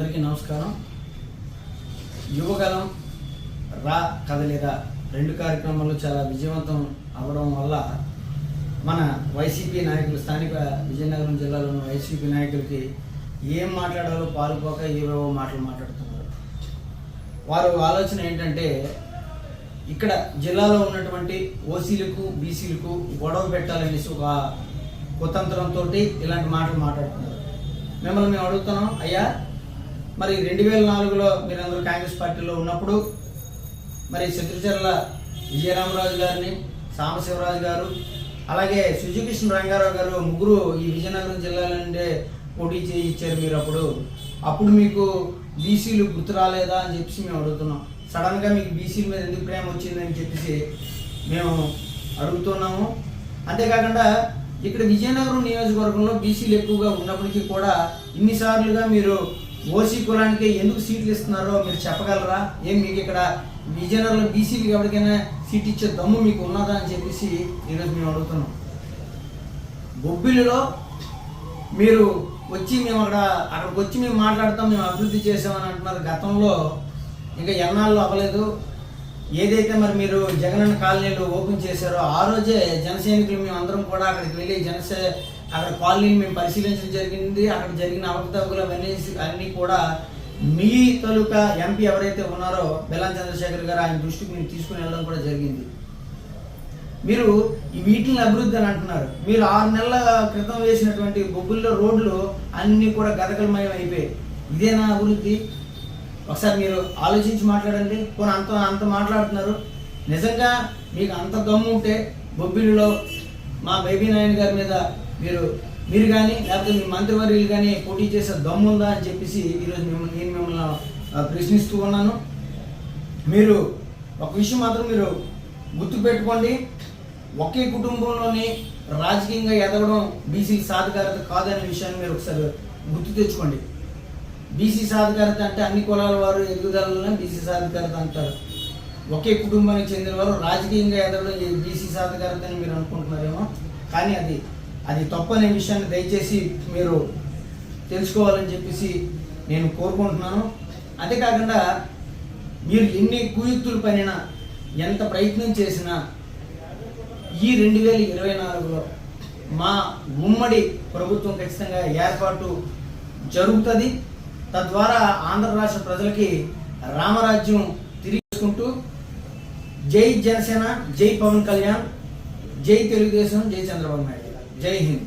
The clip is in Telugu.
అందరికీ నమస్కారం. యువగలం రా కదలిరా రెండు కార్యక్రమాలు చాలా విజయవంతం అవ్వడం వల్ల మన వైసీపీ నాయకులు స్థానిక విజయనగరం జిల్లాలోని వైసీపీ నాయకులకి ఏం మాట్లాడాలో పాలుపోక ఏవేవో మాటలు మాట్లాడుతున్నారు. వారు ఆలోచన ఏంటంటే ఇక్కడ జిల్లాలో ఉన్నటువంటి ఓసీలకు బీసీలకు గొడవ పెట్టాలనేసి ఒక కుతంత్రంతో ఇలాంటి మాటలు మాట్లాడుతున్నారు. మిమ్మల్ని మేము అడుగుతున్నాం అయ్యా మరి రెండు వేల నాలుగులో మీరందరూ కాంగ్రెస్ పార్టీలో ఉన్నప్పుడు మరి శత్రుచర్ల విజయరామరాజు గారిని సాంబశివరాజు గారు అలాగే సుజీకృష్ణ రంగారావు గారు ముగ్గురు ఈ విజయనగరం జిల్లాలంటే నుండే పోటీ చేయి ఇచ్చారు మీరు అప్పుడు అప్పుడు మీకు బీసీలు గుర్తు రాలేదా అని చెప్పేసి మేము అడుగుతున్నాం. సడన్గా మీకు బీసీల మీద ఎందుకు ప్రేమ వచ్చిందని చెప్పేసి మేము అడుగుతున్నాము. అంతేకాకుండా ఇక్కడ విజయనగరం నియోజకవర్గంలో బీసీలు ఎక్కువగా ఉన్నప్పటికీ కూడా ఇన్నిసార్లుగా మీరు ఓసీ కులానికి ఎందుకు సీట్లు ఇస్తున్నారో మీరు చెప్పగలరా? ఏం మీకు ఇక్కడ విజయనగరంలో బీసీలకు ఎవరికైనా సీట్ ఇచ్చే దమ్ము మీకు ఉన్నదా అని చెప్పేసి ఈరోజు మేము అడుగుతున్నాం. బొబ్బిలిలో మీరు వచ్చి మేము అక్కడ అక్కడికి వచ్చి మేము మాట్లాడతాం మేము అభివృద్ధి చేసామని అంటున్నారు గతంలో. ఇంకా ఎన్నాళ్ళు అవ్వలేదు. ఏదైతే మరి మీరు జగనన్న కాలనీలు ఓపెన్ చేశారో ఆ రోజే జన సైనికులు మేము అందరం కూడా అక్కడికి వెళ్ళి జనసే అక్కడ కాలనీని మేము పరిశీలించడం జరిగింది. అక్కడ జరిగిన అవకతవకలు అవన్నీ అన్నీ కూడా మీ తాలూకా ఎంపీ ఎవరైతే ఉన్నారో బెల్లం చంద్రశేఖర్ గారు ఆయన దృష్టికి మేము తీసుకుని వెళ్ళడం కూడా జరిగింది. మీరు ఈ వీటిని అభివృద్ధి అని అంటున్నారు. మీరు ఆరు నెలల క్రితం వేసినటువంటి బొగ్గుల్లో రోడ్లు అన్నీ కూడా గతకలమయం అయిపోయాయి. ఇదేనా అభివృద్ధి? ఒకసారి మీరు ఆలోచించి మాట్లాడండి. పోనీ అంత అంత మాట్లాడుతున్నారు. నిజంగా మీకు అంత దమ్ము ఉంటే బొబ్బిలిలో మా బేబీ నాయన్ గారి మీద మీరు మీరు కానీ లేకపోతే మీ మంత్రివర్యులు కానీ పోటీ చేసే దమ్ము ఉందా అని చెప్పేసి ఈరోజు మిమ్మల్ని నేను మిమ్మల్ని ప్రశ్నిస్తూ ఉన్నాను. మీరు ఒక విషయం మాత్రం మీరు గుర్తుపెట్టుకోండి. ఒకే కుటుంబంలోని రాజకీయంగా ఎదగడం బీసీ సాధికారత కాదనే విషయాన్ని మీరు ఒకసారి గుర్తు తెచ్చుకోండి. బీసీ సాధికారత అంటే అన్ని కులాల వారు ఎదుగుదలనే బీసీ సాధికారత అంటారు. ఒకే కుటుంబానికి చెందిన వారు రాజకీయంగా ఎదగడం బీసీ సాధికారత అని మీరు అనుకుంటున్నారేమో. కానీ అది అది తప్పు అనే విషయాన్ని దయచేసి మీరు తెలుసుకోవాలని చెప్పేసి నేను కోరుకుంటున్నాను. అంతేకాకుండా మీరు ఎన్ని కుయుక్తులు పనినా ఎంత ప్రయత్నం చేసినా ఈ రెండు వేల ఇరవై నాలుగులో మా ఉమ్మడి ప్రభుత్వం ఖచ్చితంగా ఏర్పాటు జరుగుతుంది. తద్వారా ఆంధ్ర రాష్ట్ర ప్రజలకి రామరాజ్యం తిరిగేసుకుంటూ జై జనసేన జై పవన్ కళ్యాణ్ జై తెలుగుదేశం జై చంద్రబాబు నాయుడు జై హింద్.